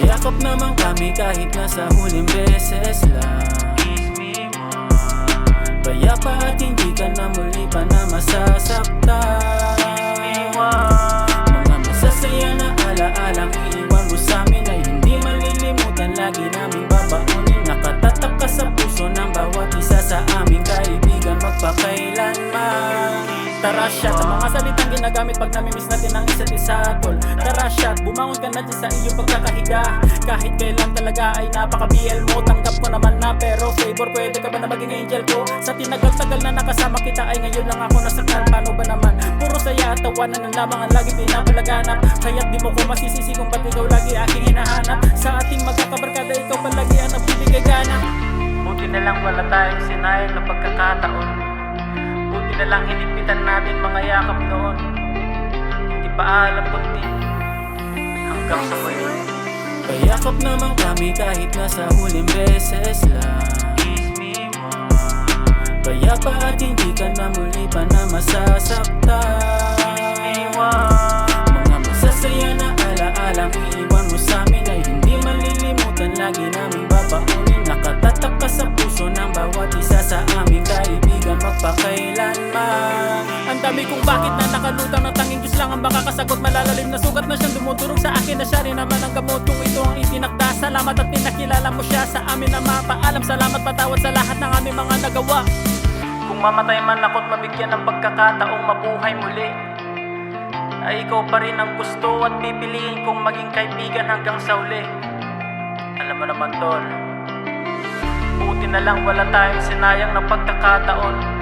Payakap naman kami kahit nga sa huling beses lang. Payapa at hindi ka na muli pa na masasaktan? Mga masasaya na alaalang iiwan mo sa amin Ay hindi malilimutan. Lagi namin babaunin Nakatatak ka sa puso ng bawat isa sa aming kaibigan. Magpakailanman Tara shot, ang mga salitang ginagamit pag namimiss natin ang isa't isa tol shot, bumangon ka na dyan sa iyong pagkakahiga. Kahit kailan talaga ay napaka-BL mo. Tanggap ko naman na pero favor pwede ka ba na maging angel ko? Sa tinagal-tagal na nakasama kita ay ngayon lang ako nasaktan Paano ba naman? Puro saya at tawanan ang lamang ang lagi pinapalaganap. Kaya't di mo ko masisisi kung ba't ikaw lagi aking hinahanap. Sa ating magkakabarkada ikaw palagi ang nagbibigay gana. Buti na lang wala tayong sinayang na pagkakataon. Buti na lang hinipitan natin mga yakap noon. Hindi pa alam kundi Hanggang sa muli Payakap naman kami kahit nga sa huling beses lang. Payapa at hindi ka na muli pa na masasaktan Dami kong bakit na nakalutang ng tanging Diyos lang ang makakasagot. Malalalim na sugat na siyang dumudurog sa akin Na siya rin naman ang gamot. Kung ito ang itinakda Salamat at pinakilala mo siya sa amin na mapaalam. Salamat patawad sa lahat ng aming mga nagawa. Kung mamatay man ako't mabigyan ng pagkakataong mabuhay muli Ay ikaw pa rin ang gusto at pipiliin kong maging kaibigan hanggang sa uli Alam mo naman tol Buti na lang wala tayong sinayang na pagkakataon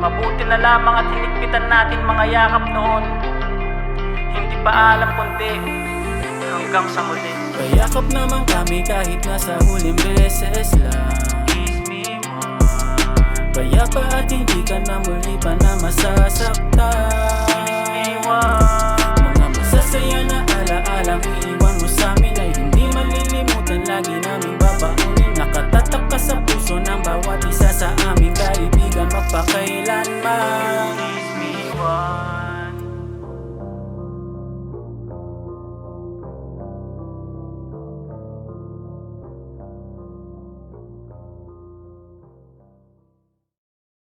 Mabuti na lamang at hinigpitan natin mga yakap noon. Hindi pa alam kundi hanggang sa muli. Kayakap naman kami kahit nasa huling beses lang. Kaya pa at hindi ka na muli pa na masasaktan. Mga masasaya na alaala iiwan mo sa amin Ay hindi malilimutan. Lagi naming babaunin. Nakatatak ka sa puso ng bawat isa sa amin